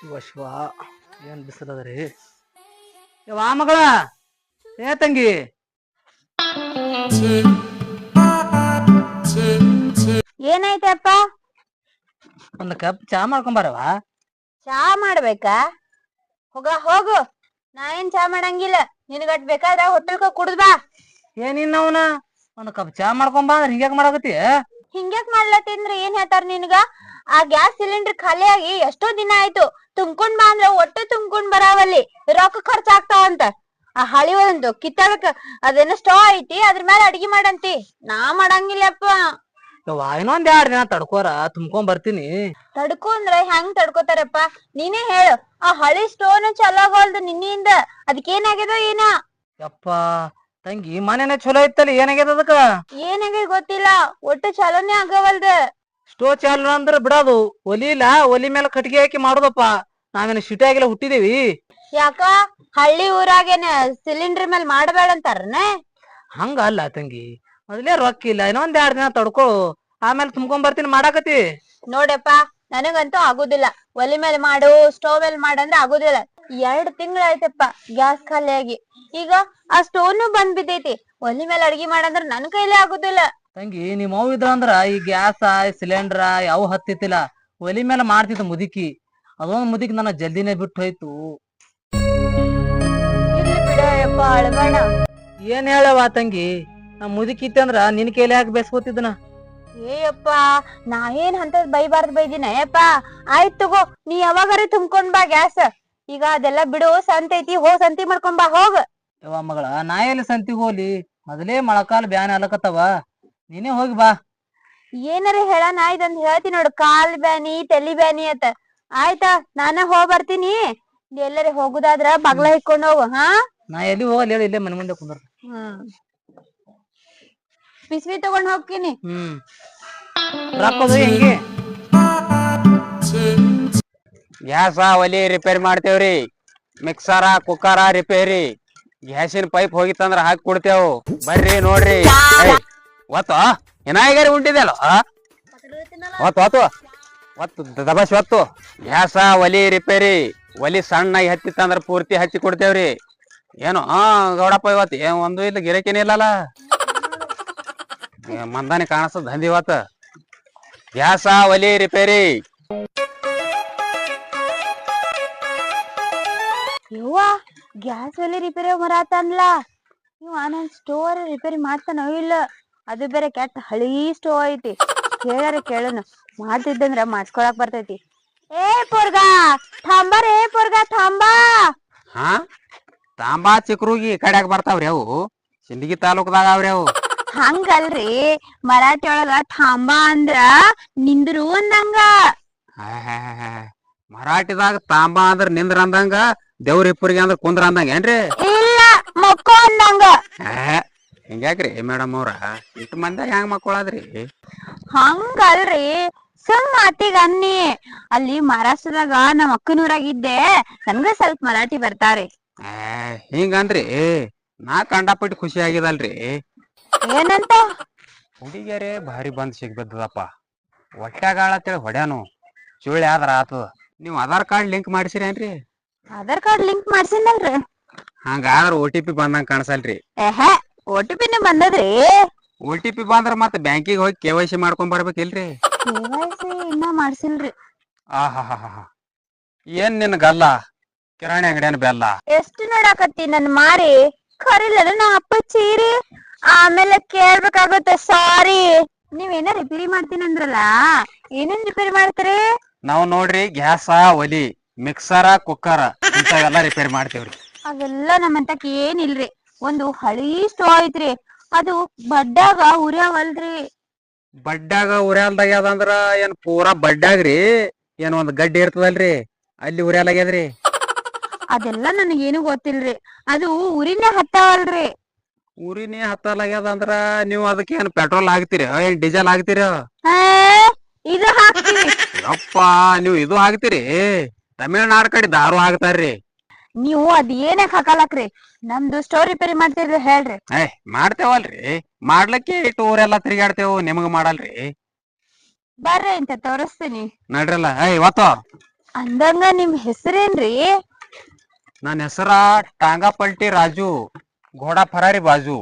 ಶಿವ ಶಿವ ಏನ್ ಮಗಳ ಏ ತಂಗಿ. ಏನಾಯ್ತಪ್ಪ ಒಂದ್ ಕಪ್ ಚಾ ಮಾಡ್ಕೊಂಬಾರವ ಚಾ ಮಾಡ್ಬೇಕಾ? ಹೋಗ ಹೋಗು. ನಾ ಏನ್ ಚಾ ಮಾಡಂಗಿಲ್ಲ. ನಿನಗಟ್ ಬೇಕಾದ್ರ ಹೋಟೆಲ್ಕ ಕುಡ್ದ್ ಬಾ. ಏನಿನ್ ಅವನ? ಒಂದ್ ಕಪ್ ಚಾ ಮಾಡ್ಕೊಂಬಾ ಅಂದ್ರೆ ಹಿಂಗ್ಯಾಕ್ ಮಾಡಾಕತ್ತಿ ಹಿಂಗ್ಯಾಕ್ ಮಾಡ್ಲತ್ತಿಂದ್ರ ಏನ್ ಹೇಳ್ತಾರ ನಿನ್ಗ? ಆ ಗ್ಯಾಸ್ ಸಿಲಿಂಡರ್ ಖಾಲಿ ಆಗಿ ಎಷ್ಟೋ ದಿನ ಆಯ್ತು. ತುಂಬ್ಕೊಂಡ್ ಬಾ ಅಂದ್ರ ಒಟ್ಟೆ ತುಂಬ್ಕೊಂಡ್ ಬರಾವಲ್ಲಿ. ರೊಕ್ಕ ಖರ್ಚಾಗ್ತಾವಂತ ಆ ಹಳಿ ಒಂದು ಕಿತ್ತಾಳಕ ಅದೇನೋ ಸ್ಟೋ ಐತಿ ಅದ್ರ ಮೇಲೆ ಅಡ್ಗಿ ಮಾಡಂತಿ. ನಾ ಮಾಡಂಗಿಲ್ಲಪ್ಪ. ಒಂದ್ ಇನ್ನೊಂದ್ ಎರಡ್ ದಿನ ತಡ್ಕೋರ ತುಂಬ್ಕೊಂಡ್ ಬರ್ತೀನಿ. ತಡ್ಕೊ ಅಂದ್ರ ಹೆಂಗ್ ತಡ್ಕೋತಾರಪ್ಪ? ನೀನೇ ಹೇಳು. ಆ ಹಳಿ ಸ್ಟೋನ್ ಚಲೋ ಆಗೋಲ್ದು ನಿನ್ನಿಂದ. ಅದಕ್ಕೇನಾಗ್ಯದೋ ಏನ. ಯಪ್ಪ ತಂಗಿ ಮನೆನೇ ಚಲೋ ಇತ್ತಲ್ಲ ಏನಾಗ್ಯದ ಅದಕ್ಕ? ಏನಾಗ್ಯದ ಗೊತ್ತಿಲ್ಲ. ಒಟ್ಟು ಚಲೋನೇ ಆಗವಲ್ದ. ಸ್ಟೋ ಚಾಲು ಅಂದ್ರ ಬಿಡೋದು. ಒಲಿ ಇಲ್ಲ ಒಲಿ ಮೇಲೆ ಕಟ್ಗೆ ಹಾಕಿ ಮಾಡೋದಪ್ಪ. ನಾವೇನು ಆಗಿಲ್ಲ ಹುಟ್ಟಿದೀವಿ. ಯಾಕ ಹಳ್ಳಿ ಊರಾಗೇನ ಸಿಲಿಂಡರ್ ಮೇಲೆ ಮಾಡಬೇಡ ಅಂತಾರನ? ಹಂಗ ಅಲ್ಲ ತಂಗಿ. ಮೊದಲೇ ರೊಕ್ಕ ಇಲ್ಲ ಇನ್ನೊಂದ್ ಎರಡ್ ದಿನ ತಡ್ಕೊ. ಆಮೇಲೆ ತುಂಬಕೊಂಡ್ ಬರ್ತೀನಿ ಮಾಡಾಕತಿ ನೋಡಪ್ಪ ನನಗಂತೂ ಆಗುದಿಲ್ಲ. ಒಲಿ ಮೇಲೆ ಮಾಡು ಸ್ಟೋವ್ ಮೇಲೆ ಮಾಡಂದ್ರೆ ಆಗುದಿಲ್ಲ. ಎರಡ್ ತಿಂಗಳಾಯ್ತಪ್ಪ ಗ್ಯಾಸ್ ಖಾಲಿ ಆಗಿ ಈಗ ಆ ಸ್ಟೋವ್ ಬಂದ್ ಬಿದ್ದೈತಿ ಒಲಿ ಮೇಲೆ ಅಡ್ಗೆ ಮಾಡಂದ್ರ ನನ್ ಕೈಲೇ ಆಗುದಿಲ್ಲ. ತಂಗಿ ನಿಮ್ ಅವ್ ಇದ್ರ ಅಂದ್ರ ಈ ಗ್ಯಾಸ ಸಿಲಿಂಡರ್ ಯಾವ ಹತ್ತಿತ್ತಿಲ್ಲ. ಒಲಿ ಮೇಲೆ ಮಾಡ್ತಿತ್ತು ಮುದುಕಿ. ಅದೊಂದ್ ಮುದುಕಿ ನನ್ನ ಜಲ್ದಿನೇ ಬಿಟ್ಟು ಹೋಯ್ತು. ಏನ್ ಹೇಳವ ತಂಗಿ? ನಮ್ ಮುದುಕಿ ಇತ್ತಂದ್ರ ನಿನ್ ಕೈಲಿ ಯಾಕೆ ಬೇಸ್ಕೋತಿದ್ದನ ಏಯಪ್ಪ ನಾ ಏನ್ ಹಂತದ್ ಬೈಬಾರ್ದು ಬೈದಿನ ಯಪ್ಪ ಆಯ್ತ್ ತಗೋ ನೀ ಯಾವಾಗಾರ ತುಂಬ್ಕೊಂಡ್ ಬಾ ಗ್ಯಾಸ್. ಈಗ ಅದೆಲ್ಲ ಬಿಡು ಸಂತೆ ಐತಿ ಹೋ ಸಂತಿ ಮಾಡ್ಕೊಂಡ್ ಬಾ ಹೋಗ. ಯವ್ವ ಮಗಳ ನಾ ಎಲ್ಲಿ ಸಂತಿ ಹೋಲಿ? ಮೊದಲೇ ಮಳಕಾಲ ಬ್ಯಾನ್ ಅಲಕತ್ತವ ನೀನೇ ಹೋಗಿ ಬಾ. ಏನಾರ ಹೇಳ ನಾ ಇದೊಂದ್ ಹೇಳ್ತೀನಿ ನೋಡು ಕಾಲ್ ಬ್ಯಾನಿ ತಲಿ ಬ್ಯಾನಿ ಅಂತ. ಆಯ್ತಾ ನಾನ ಹೋಗ್ ಬರ್ತೀನಿ. ನೀ ಎಲ್ಲಾರ ಹೋಗುದಾದ್ರ ಬಗ್ಲ ಹಿಕ್ಕೊಂಡ್ ಹೋಗು ಹಾ? ನಾ ಎಲ್ಲಿ ಹೋಗಲ್ಲ ಹೇಳಿ ಇಲ್ಲೇ ಮನೆ ಮುಂದೆ ಕುಂದ್ರ ಬಿಸ್ವಿ ತಗೊಂಡ್ ಹೋಗ್ತೀನಿ. ಹ್ಮ್. ರೊಕ್ಕದು ಹೆಂಗೆ ಗ್ಯಾಸ ಒಲಿ ರಿಪೇರಿ ಮಾಡ್ತೇವ್ರಿ. ಮಿಕ್ಸರ ಕುಕ್ಕರ ರಿಪೇರಿ ಗ್ಯಾಸಿನ ಪೈಪ್ ಹೋಗಿತ್ತಂದ್ರ ಹಾಕಿ ಕೊಡ್ತೇವು. ಬರ್ರಿ ನೋಡ್ರಿ. ಏಯ್, ಒತ್ತು ಏನಾಗ್ಯಾರಿ ಉಂಟಿದೆಲ್ಲ ಒತ್ತು ಒತ್ತು. ಒತ್ತು ದಬಾಸಿ ಒತ್ತು. ಗ್ಯಾಸ, ಒಲಿ, ರಿಪೇರಿ. ಒಲಿ ಸಣ್ಣಾಗಿ ಹತ್ತಿತ್ತಂದ್ರ ಪೂರ್ತಿ ಹಚ್ಚಿ ಕೊಡ್ತೇವ್ರಿ. ಏನು ಹಾ ಗೌಡಪ್ಪ ಇವತ್ತು ಏನ್ ಒಂದು ಇಲ್ಲ ಗಿರಕಿನೇ ಇಲ್ಲಲ್ಲ? ಮಂದಾನೆ ಕಾಣಿಸ್ತದ ದಂಧಿ ಇವತ್ತು. ಗ್ಯಾಸ, ಒಲಿ, ರಿಪೇರಿ. ಯವ್ವ, ಗ್ಯಾಸ್, ಒಲೆ, ರಿಪೇರಿ ಮರಾತನ್ಲ ಇವ ನನ್ ಸ್ಟೋರ್ ರಿಪೇರಿ ಮಾಡ್ತಾನೋ ಇಲ್ಲ? ಅದು ಬೇರೆ ಕೆಟ್ಟ ಹಳೀ ಸ್ಟೋವ್ ಐತಿ. ಕೇಳಾರ ಕೇಳನು. ಮಾಡ್ತಿದ್ದಂದ್ರ ಮಾಡ್ಸ್ಕೊಳಕ್ ಬರ್ತೈತಿ. ಏ ಪೋರ್ಗಾ ಥಾಂಬಾ ರೇ ಪೋರ್ಗಾ ಥಾಂಬಾ. ಹಾ? ತಾಂಬಾ ಚಿಕ್ರೂಗಿ ಕಡ್ಯಾಗ ಬರ್ತಾವ್ರಿ ಅವು? ಸಿಂದಗಿ ತಾಲೂಕದಾಗ ಅವ್ರಿ ಅವು? ಹಂಗಲ್ರಿ. ಮರಾಠಿ ಒಳಗ ಥಾಂಬಾ ಅಂದ್ರ ನಿಂದ್ರು ಅಂದಂಗ. ಮರಾಠಿದಾಗ ತಾಂಬಾ ಅಂದ್ರ ನಿಂದ್ರ ಅಂದಂಗ ದೇವ್ರ ಇಪ್ಪರಿಗೆ ಅಂದ್ರ ಕುಂದ್ರ ಅಂದಂಗ ಏನ್ರಿ? ಇಲ್ಲ ಮಕ್ಕೋ ಅಂದಂಗ. ಹಿಂಗ್ಯಾಕ್ರಿ? ಮೇಡಮ್ ಅವ್ರ ಇಷ್ಟು ಮಂದಿ ಹೆಂಗ್ ಮಕ್ಕಳಾದ್ರಿ? ಹಂಗಲ್ರಿ ಸುಮ್ ಮಾತಿಗ ಅನ್ನಿ. ಅಲ್ಲಿ ಮಹಾರಾಷ್ಟ್ರದಾಗ ನಮ್ಮ ಅಕ್ಕನೂರಾಗಿದ್ದೆ ನನ್ಗ ಸ್ವಲ್ಪ ಮರಾಠಿ ಬರ್ತಾರೆ. ಹಿಂಗನ್ರಿ ನಾ ಕಂಡಾಪಟ್ಟಿ ಖುಷಿ ಆಗಿದಲ್ರಿ. ಏನಂತ? ಹುಡುಗಿಯರೇ ಭಾರಿ ಬಂದ್ ಸಿಗ್ಬಿದ್ದದಪ್ಪ ಹೊಟ್ಯಾಗಾಳತ್ತೇಳಿ ಹೊಡ್ಯಾನು. ಚುಳ್ಳಿ ಆದ್ರ ಆತು ನೀವ್ ಆಧಾರ್ ಕಾರ್ಡ್ ಲಿಂಕ್ ಮಾಡಿಸಿರೇನ್ರಿ ಆಧಾರ್ ಕಾರ್ಡ್ ಲಿಂಕ್ ಮಾಡ್ಸಿನಲ್ರಿ ಹಂಗಾದ್ರ ಓ ಟಿ ಪಿ ಬಂದಂಗ ಕಾಣಿಸಲ್ರಿ. ಓ ಟಿ ಪಿನೇ ಬಂದದ್ರಿ? ಓ ಟಿ ಪಿ ಬಂದ್ರ ಮತ್ತ ಬ್ಯಾಂಕಿಗೆ ಹೋಗಿ ಕೆ ವೈ ಸಿ ಮಾಡ್ಕೊಂಡ್ ಬರ್ಬೇಕಿಲ್ರಿ? KYC ಇನ್ನ ಮಾಡ್ಸಿಲ್ರಿ. ಆಹಾಹಾಹಾ. ಏನ್ ನಿನ್ ಗಲ್ಲ? ಕಿರಾಣಿ ಅಂಗಡಿಯನ್ ಬೆಲ್ಲ? ಎಷ್ಟು ನೋಡಾಕತ್ತಿ ನನ್ ಮಾರಿ? ಕರಿಲ್ಲ ನಾ ಅಪ್ಪ ಚೀರಿ ಆಮೇಲೆ ಕೇಳ್ಬೇಕಾಗುತ್ತೆ ಸಾರಿ. ನೀವೇನ ರಿಪೇರಿ ಮಾಡ್ತೀನಿ ಅಂದ್ರಲ್ಲ ಏನೇನ್ ರಿಪೇರಿ ಮಾಡ್ತೀರಿ? ನಾವ್ ನೋಡ್ರಿ ಗ್ಯಾಸ ಒಲಿ ಮಿಕ್ಸರ ಕುಕ್ಕರ್ ಇಂಥವೆಲ್ಲ ರಿಪೇರಿ ಮಾಡ್ತೇವ್ರಿ. ಅವೆಲ್ಲ ನಮ್ಮಂತಕ್ ಏನಿಲ್ರಿ. ಒಂದು ಹಳಿ ಸ್ಟೋ ಐತ್ರಿ. ಅದು ಬಡ್ಡಾಗ ಉರ್ಯಾವಲ್ರಿ. ಬಡ್ಡಾಗ ಉರ್ಯಾಲ್ದಾಗ ಯಾವ್ದಂದ್ರ ಏನ್ ಪೂರಾ ಬಡ್ಡಾಗ್ರಿ. ಏನ್ ಒಂದ್ ಗಡ್ಡೆ ಇರ್ತದಲ್ರಿ. ಅಲ್ಲಿ ಉರ್ಯಾಲಾಗ್ಯದ್ರಿ. ಅದೆಲ್ಲ ನನಗೇನು ಗೊತ್ತಿಲ್ರಿ. ಅದು ಉರಿನೇ ಹತ್ತಾವಲ್ರಿ. ಉರಿನೇ ಹತ್ತಲಾಗ್ಯದ ಅಂದ್ರ ನೀವ್ ಅದಕ್ಕೆ ಏನ್ ಪೆಟ್ರೋಲ್ ಹಾಕ್ತೀರ? ಏನ್ ಡೀಸೆಲ್ ಹಾಕ್ತೀರ? ಆ, ಇದು ಹಾಕ್ತೀವಿ. ಯಪ್ಪ ನೀವ್ ಇದು ಹಾಕ್ತೀರಿ. ತಮಿಳ್ನಾಡ್ ಕಡೆ ದಾರು ಹಾಕ್ತಾರ್ರಿ. ನೀವು ಅದ್ ಏನಕ್ ಹಾಕಲಕ್ರಿ? ನಮ್ದು ಸ್ಟೋರ್ ರಿಪೇರಿ ಮಾಡ್ತಿದ್ರೆ ಹೇಳ್ರಿ. ಏ ಮಾಡ್ತೇವಲ್ರಿ. ಮಾಡ್ಲಿಕ್ಕೆ ಟೂರ್ ಊರೆಲ್ಲಾ ತಿರ್ಗಾಡ್ತೇವು ನಿಮಗ ಮಾಡಲ್ರಿ. ಬರ್ರಿ ಅಂತ ತೋರಿಸ್ತೀನಿ. ನಡ್ರಲ್ಲ. ಏಯ್ ಒತ್ತು ಅಂದಂಗ ನಿಮ್ ಹೆಸರೇನ್ರಿ? ನನ್ನ ಹೆಸರ ಟಾಂಗಾಪಲ್ಟಿ ರಾಜು ಘೋಡಾ ಫರಾರಿ ಬಾಜು.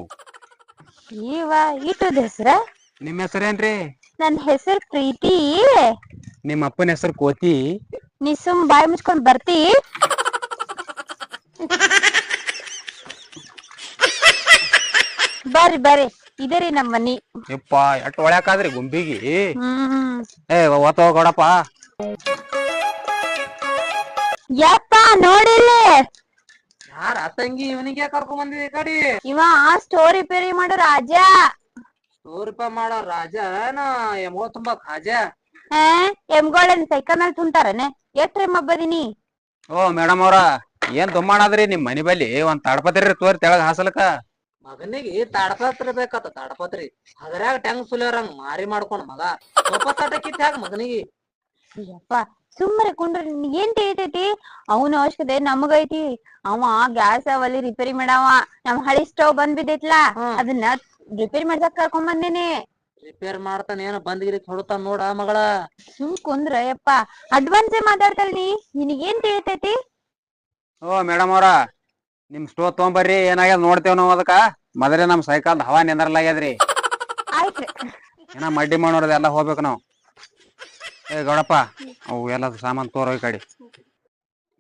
ಇವ ಇಟ್ಟದ ಹೆಸ್ರ? ನಿಮ್ಮ ಹೆಸರೇನ್ರಿ? ನನ್ ಹೆಸರು ಪ್ರೀತಿ. ನಿಮ್ಮ ಅಪ್ಪನ ಹೆಸರು ಕೋತಿ. ನೀ ಸುಮ್ ಬಾಯಿ ಮುಚ್ಕೊಂಡ್ ಬರ್ತಿ. ಬರ್ರಿ ಬರ್ರಿ ಇದರಿ ರೀ ನಮ್ ಮನಿ. ಯಪ್ಪ ಎಟ್ ಒಳ್ಯಾಕಾದ್ರಿ ಗುಂಬಿಗಿ? ಹ್ಮ್. ಏ ಓತೋ ಕೊಡಪ್ಪ ಯಪ್ಪ ನೋಡಿಲ್ಲಿ. ಯಾರ ತಂಗಿ ಇವನಿಗೆ ಕರ್ಕೊಂಡ್ ಬಂದಿದೆ ಈ ಕಡೆ? ಇವ ಸ್ಟೋರಿ ಪೇರಿ ಮಾಡೋ ರಾಜ. ಸ್ಟೋರಿಪ ರೂಪಾಯಿ ಮಾಡೋ ರಾಜ ಏನ ಎಮೋ ತುಂಬಾ ಖಾಜ ಹಾ ಎಮ್ಗೋಳನ್ ಸೈಕಲ್ ಮೇಲೆ ತುಂಟಾರನೆ ಎಷ್ಟ್ರಿ ಮಬ್ಬದಿನಿ ಓ ಮೇಡಮ್ ಅವ್ರ ಏನ್ ದುಮ್ಮಾಣದ್ರಿ ನಿಮ್ ಮನಿ ಬಲ್ಲಿ? ಒಂದ್ ತಡಪತಿರಿ ತೋರಿ ತೆಳಗ್ ಹಾಸಲಕ ಮಗನಿಗೆ ತಾಡಪತ್ರ ಬೇಕತ್ತ ತಾಡಪತ್ರಿ. ಅದ್ರಾಗ ಟ್ಯಾಂಗ್ ಸುಲಿಯೋರಂಗ್ ಮಾರಿ ಮಾಡ್ಕೊಂಡ್ ಮಗ. ಸ್ವಪ್ಪ ಕಿತ್ ಹಾಕ ಮಗನಿಗೆ? ಯಪ್ಪ ಸುಮ್ಮನೆ ಕುಂಡ್ರಿ ಏನ್ ತಿಳಿತೈತಿ? ಅವನ ಅವಶ್ಯಕತೆ ನಮಗೈತಿ. ಅವ ಗ್ಯಾಸ್ ಅವಲ್ಲಿ ರಿಪೇರಿ ಮಾಡವ. ನಮ್ ಹಳಿ ಸ್ಟವ್ ಬಂದ್ ಬಿದ್ದೈತ್ಲ ಅದನ್ನ ರಿಪೇರಿ ಮಾಡ್ಸಕ್ ಕರ್ಕೊಂಡ್ ಬಂದೇನಿ. ರಿಪೇರ್ ಮಾಡ್ತಾನ ಏನೋ ಬಂದ್ಗಿರಿ ಹೊಡತಾನ ನೋಡ ಮಗಳ. ಸುಮ್ ಕುಂದ್ರ ಯಪ್ಪ ಅಡ್ವಾನ್ಸ್ ಮಾತಾಡ್ತಲ್ ನೀ ನಿನಗೇನ್ ತಿಳಿತೈತಿ? ಓ ಮೇಡಮ್ ಅವ್ರ. ನಿಮ್ ಸ್ಟೋ ತೊಗೊಂಬರ್ರಿ ಏನಾಗ್ಯದ ನೋಡ್ತೇವ್ ನಾವ್ ಅದಕ್ಕ. ಮೊದಲೇ ನಮ್ ಸೈಕಲ್ ಹವಾ ನಿಂದ್ರಲಾಗ್ಯದ್ರಿ. ಆಯ್ತ್ರಿ ಏನ ಮಡ್ಡಿ ಮಾಡೋರ್ದ ಎಲ್ಲ ಹೋಗ್ಬೇಕು ನಾವು. ಏ ಗೌಡಪ್ಪ ಅವು ಎಲ್ಲ ಸಾಮಾನ್ ತೋರೋ ಈ ಕಡೆ.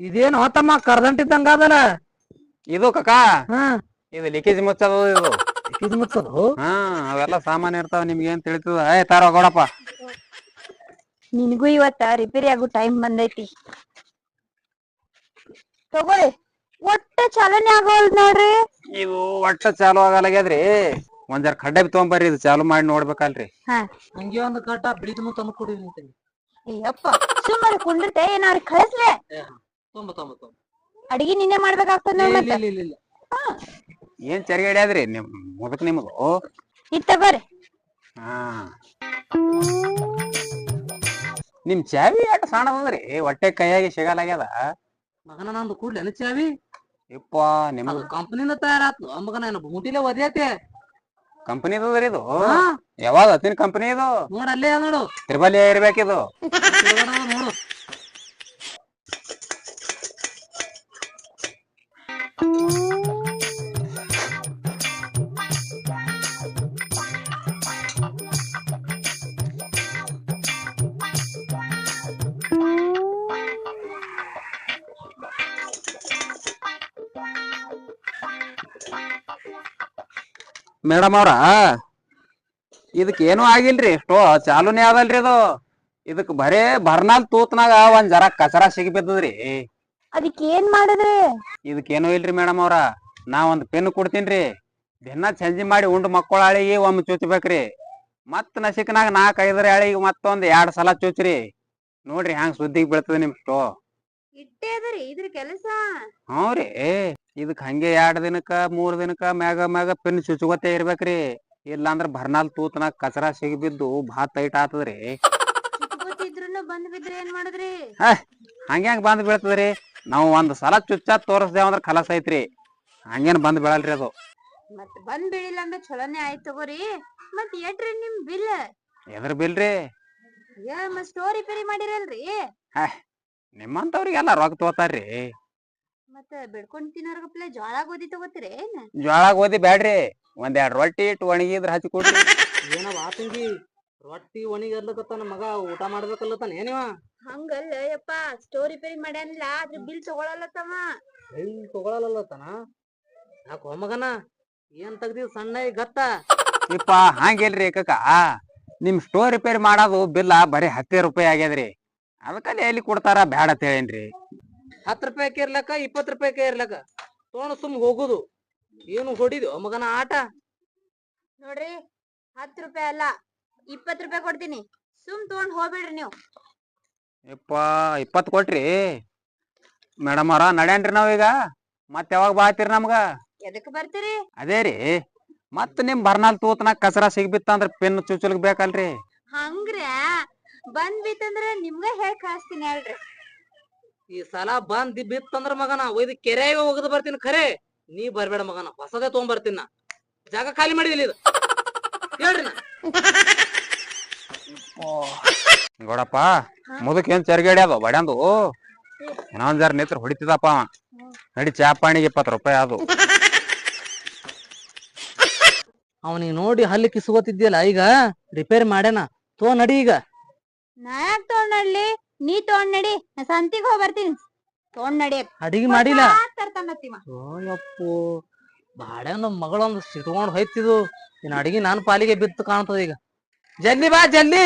ಇದೇನ್ ಹೊತ್ತಮ್ಮ ಕರ್ದಂಟಿದ್ದಂಗ ಅದಲ್ಲ ಇದು ಕಕ್ಕ ಇದು ಲೀಕೇಜ್ ಮುಚ್ಚದ ಇದು. ಇದು ಮುಚ್ಚದು ಹಾ ಅವೆಲ್ಲ ಸಾಮಾನ್ ಇರ್ತಾವ ನಿಮ್ಗೆ ಏನ್ ತಿಳಿತದ? ಏ ತಾರೋ ಗೌಡಪ್ಪ. ನಿನಗೂ ಇವತ್ತ ರಿಪೇರಿ ಆಗೋ ಟೈಮ್ ಬಂದೈತಿ. ತಗೊಳ್ಳಿ ಒಟ್ಟ ಚಾಲನೆ ಆಗೋಲ್ ನೋಡ್ರಿ. ನೀವು ಒಟ್ಟ ಚಾಲು ಆಗಲಾಗ್ಯದ್ರಿ. ಒಂದ್ ಜರ ಕಡ್ಡೆ ತೊಗೊಂಬರ್ರಿ ಇದು ಚಾಲು ಮಾಡಿ ನೋಡ್ಬೇಕಲ್ರಿ. ಹಾ. ಹಂಗೆ ಒಂದ್ ಕಟ್ಟ ಬಿಳಿದ್ನು ತಂದು ಕೊಡಿ ಅಯ್ಯಪ್ಪ ಸುಮ್ಮನೆ ಕುಂಡಿರ್ತೆ ಏನಾರು ಕಳಿಸ್ಲೆ. ತೊಂಬ ತೊಂಬ ತೊಂಬ. ಅಡಿಗೆ ನಿನ್ನೆ ಮಾಡ್ಬೇಕಾಗ್ತದ ನೋಡ್ ಇಲ್ಲ ಮತ್ತೆ ಇಲ್ಲ ಇಲ್ಲ. ಇಲ್ಲ ಏನ್ ಚರಿಗೆ ಹಿಡ್ಯಾದ್ರಿ ನಿಮ್ ಮುದಕ್ ನಿಮ್ದು ಇದ್ ತಗೋರಿ ಹಾ. ನಿಮ್ ಚಾವಿ ಆಟ ಸಣ್ಣದಂದ್ರಿ ಹೊಟ್ಟೆ ಕೈಯಾಗಿ ಸಿಗಲಾಗ್ಯದ ಮಗನ ನಂದು ಕೂಡ್ಲಿ ಚಾವಿ ಯಪ್ಪ ನಿಮ್ ಅದು ಕಂಪನಿನ ತಯಾರಾತು ಮಗನ ಏನು ಬೂಟಿಲೆ ಒದ್ಯಾತೆ ಕಂಪನಿದದ್ರಿ ಇದು. ಯಾವಾಗ ಹತ್ತಿನ ಕಂಪನಿ ಇದು? ನೋಡ ಅಲ್ಲೇ ಅದ ನೋಡು. ತ್ರಿಬಲಿ ಇರ್ಬೇಕಿದು ನೋಡು ಅದ ನೋಡು. ಮೇಡಮ್ ಅವ್ರ? ಇದಕ್ ಏನು ಆಗಿಲ್ರಿ. ಎಷ್ಟೋ ಚಾಲೂನೇ ಅದಲ್ರಿ ಇದು ಇದಕ್ ಬರೇ ಬರ್ನಾಲ್ ತೂತ್ನಾಗ ಒಂದ್ ಜರ ಕಸರ ಸಿಗಿಬಿದ್ದದ್ರಿ ಅದಕ್ಕೆ ಏನ್ ಮಾಡಿದ್ರಿ? ಏನು ಇಲ್ರಿ ಮೇಡಮ್ ಅವ್ರ. ನಾ ಒಂದ್ ಪೆನ್ ಕೊಡ್ತೀನ್ರಿ. ದಿನ ಚಂಜಿ ಮಾಡಿ ಉಂಡು ಮಕ್ಕಳ ಆಳಿಗೆ ಒಮ್ಮೆ ಚುಚ್ಬೇಕ್ರಿ. ಮತ್ ನಸಿಕ್ನಾಗ ನಾಲ್ಕ್ ಐದರ ಆಳಿಗೆ ಮತ್ತೊಂದ್ ಎರಡ್ ಸಲ ಚುಚ್ರಿ. ನೋಡ್ರಿ ಹ್ಯಾಂಗ್ ಸುದ್ದಿಗ್ ಬೀಳ್ತದ ನಿಮ್ ಸ್ಟೋ ಇಟ್ಟೇ ಅದರಿ ಇದ್ರ ಕೆಲಸ? ಹ್ಞೂ ರೀ ಇದಕ್ ಹಂಗೆ ಎರಡ್ ದಿನಕ್ಕ ಮೂರ್ ದಿನಕ್ಕ ಮ್ಯಾಗ ಮ್ಯಾಗ ಪಿನ್ ಚುಚ್ಕೋತೇ ಇರ್ಬೇಕ್ರಿ. ಇಲ್ಲಾಂದ್ರ ಬರ್ನಾಲ್ ತೂತನಾಗ ಕಚರ ಸಿಗಿಬಿದ್ದು ಬಾ ಟೈಟ್ ಆತದ್ರಿ. ಚುಚ್ಕೋತಿದ್ರು ಬಂದ್ ಬಿದ್ರೆ ಏನ್ ಮಾಡಿದ್ರಿ? ಹಂಗೆ ಹಂಗ ಬಂದ್ ಬೀಳ್ತದ್ರಿ? ನಾವು ಒಂದ್ ಸಲ ಚುಚ್ಚ ತೋರಿಸ್ದೇವಂದ್ರ ಕಲಸ ಐತ್ರಿ. ಹಂಗೇನ್ ಬಂದ್ ಬೀಳಲ್ರಿ ಅದು. ಮತ್ ಬಂದ್ ಬೀಳಿಲ್ಲ ಅಂದ್ರೆ ಚಲೋನೆ ಆಯ್ತು ತಗೋರಿ. ಮತ್ ಎಟ್ರಿ ನಿಮ್ ಬಿಲ್? ಎದ್ರ ಬಿಲ್ರಿ? ಮತ್ ಸ್ಟೋರಿ ರಿಪೇರಿ ಮಾಡಿರಲ್ರಿ? ನಿಮ್ಮಂತವ್ರಿಗೆಲ್ಲ ರೊಕ್ಕ ತಗೋತಾರ್ರಿ. ಮತ್ತ ಬೆಳ್ಕೊಂಡ್ ತಿನ್ನೋರ್ಗಪ್ಲೆ ಜ್ವಾಳ ಗೋಧಿ ತಗೋತೀರಿ ಏನ್? ಜ್ವಾಳ ಗೋಧಿ ಬ್ಯಾಡ್ರಿ. ಒಂದ್ ಎರಡ್ ರೊಟ್ಟಿ ಇಟ್ಟು ಒಣಗಿದ್ರ ಹಚ್ಚಿ ಕೊಡ್ರಿ. ಏನವ ಆತಂಗಿ ರೊಟ್ಟಿ ಒಣಿಗರ್ಲಕತ್ತಾನ ಮಗ ಊಟ ಮಾಡ್ಬೇಕಲ್ಲತ್ತಾನ ಏನಿವ ಹಂಗಲ್ಲ ಯಪ್ಪ ಸ್ಟೋರಿ ರಿಪೇರಿ ಮಾಡ್ಯಾನಿಲ್ಲ ಅದ್ರ ಬಿಲ್ ತಗೊಳಲ್ಲತ್ತವ. ಬಿಲ್ ತಗೊಳಲ್ಲತ್ತಾನ? ಯಾಕೋ ಮಗನ ಏನ್ ತೆಗ್ದಿ ಸಣ್ಣ ಈ ಗತ್ತ? ಇಪ್ಪ ಹಂಗಿಲ್ರಿ ಕಕ್ಕ. ನಿಮ್ ಸ್ಟೋರ್ ರಿಪೇರಿ ಮಾಡೋದು ಬಿಲ್ಲ ಬರೀ ಹತ್ತೇ ರೂಪಾಯಿ ಆಗ್ಯದ್ರಿ. ಅದಕ್ಕಲ್ಲಿ ಎಲ್ಲಿ ಕೊಡ್ತಾರ ಬ್ಯಾಡ ಅಂತ ಹೇಳೇನ್ರಿ? ಹತ್ತು ರೂಪಾಯಿ ಇರ್ಲಕ್ಕ ಇಪ್ಪತ್ತು ರೂಪಾಯಿ ಇರ್ಲಕ್ಕ. ತೋಣ ಸುಮ್ ಹೋಗುದು. ಏನು ಹೊಡಿದು ಮಗನ ಆಟ? ನೋಡ್ರಿ ಹತ್ತು ರೂಪಾಯಿ ಅಲ್ಲ ಇಪ್ಪತ್ ರೂಪಾಯಿ ಕೊಡ್ತೀನಿ. ಸುಮ್ ತಗೊಂಡ್ ಹೋಗ್ಬಿಡ್ರಿ ನೀವು. ಯಪ್ಪ ಇಪ್ಪತ್ತು ಕೊಟ್ರಿ? ಮೇಡಮ್ ಅವ್ರ ನಡ್ಯಾನ್ರಿ ನಾವೀಗ ಮತ್ತೆ ಯಾವಾಗ ಬಾತೀರಿ ನಮ್ಗ? ಎದಕ್ ಬರ್ತೀರಿ? ಅದೇ ರೀ. ಮತ್ ನಿಮ್ ಬರ್ನಾಲ್ ತೂತನ ಕಸರ ಸಿಗ್ಬಿತ್ತ ಅಂದ್ರೆ ಪೆನ್ ಚುಚ್ಚಲ್ಗ್ ಬೇಕಲ್ರಿ? ಹಂಗ್ರ ಬಂದ್ ಬಿತ್ತಂದ್ರ ನಿಮ್ಗ ಹೇಳ್ ಕಳಿಸ್ತೀನಿ ಹೇಳ್ರಿ. ಈ ಸಲ ಬಂದ್ ಬಿತ್ತಂದ್ರ ಮಗನ ಒಯ್ದು ಕೆರೆಗೆ ಹೋಗದ್ ಬರ್ತೀನಿ ಖರೆ. ನೀ ಬರ್ಬೇಡ ಮಗನ ಹೊಸದೇ ತಗೊಂಡ್ ನಾ. ಜಾಗ ಖಾಲಿ ಮಾಡಿದಿಲ್ಲ ಇದು. ಹೇಳ್ರಿ ನಾ. ಗೌಡಪ್ಪ ಮುದಕ್ ಏನ್ ಚರ್ಗಡಿ ಅದು ಬಡ್ಯಾಂದು? ಇನ್ನೊಂದ್ ಜಾರ ನೇತ್ರ ಹೊಡಿತಿದಪ್ಪ ಅವ. ನಡಿ ಚಾಪಾಣಿಗೆ ಇಪ್ಪತ್ತು ರೂಪಾಯಿ ಅದು ಅವನಿಗೆ ನೋಡಿ ಹಲ್ಲಿ ಕಿಸ್ಕೋತಿದ್ಯಲ್ಲ ಈಗ ರಿಪೇರ್ ಮಾಡ್ಯಾನ. ತೋ ನಡಿ ಈಗ. ನಾ ಯಾಕ್ ತಗೊಂಡ್ ನಡ್ಲಿ ನೀ ತಗೊಂಡ್ ನಡಿ ನಾ ಸಂತಿಗ್ ಹೋಗ್ ಬರ್ತೀನಿ. ತಗೊಂಡ್ ನಡಿ ಅಡಿಗೆ ಮಾಡಿಲ್ಲ? ತರ್ತಾನತ್ತಿವ ಅಯ್ಯಪ್ಪೋ ಮಗಳೊಂದು ಸಿಟ್ಕೊಂಡ್ ಹೋಯ್ತಿದು ಇನ್ ಅಡಿಗೆ ನಾನ್ ಪಾಲಿಗೆ ಬಿತ್ತು ಕಾಣ್ತದ ಈಗ. ಜಲ್ದಿ ಬಾ ಜಲ್ದಿ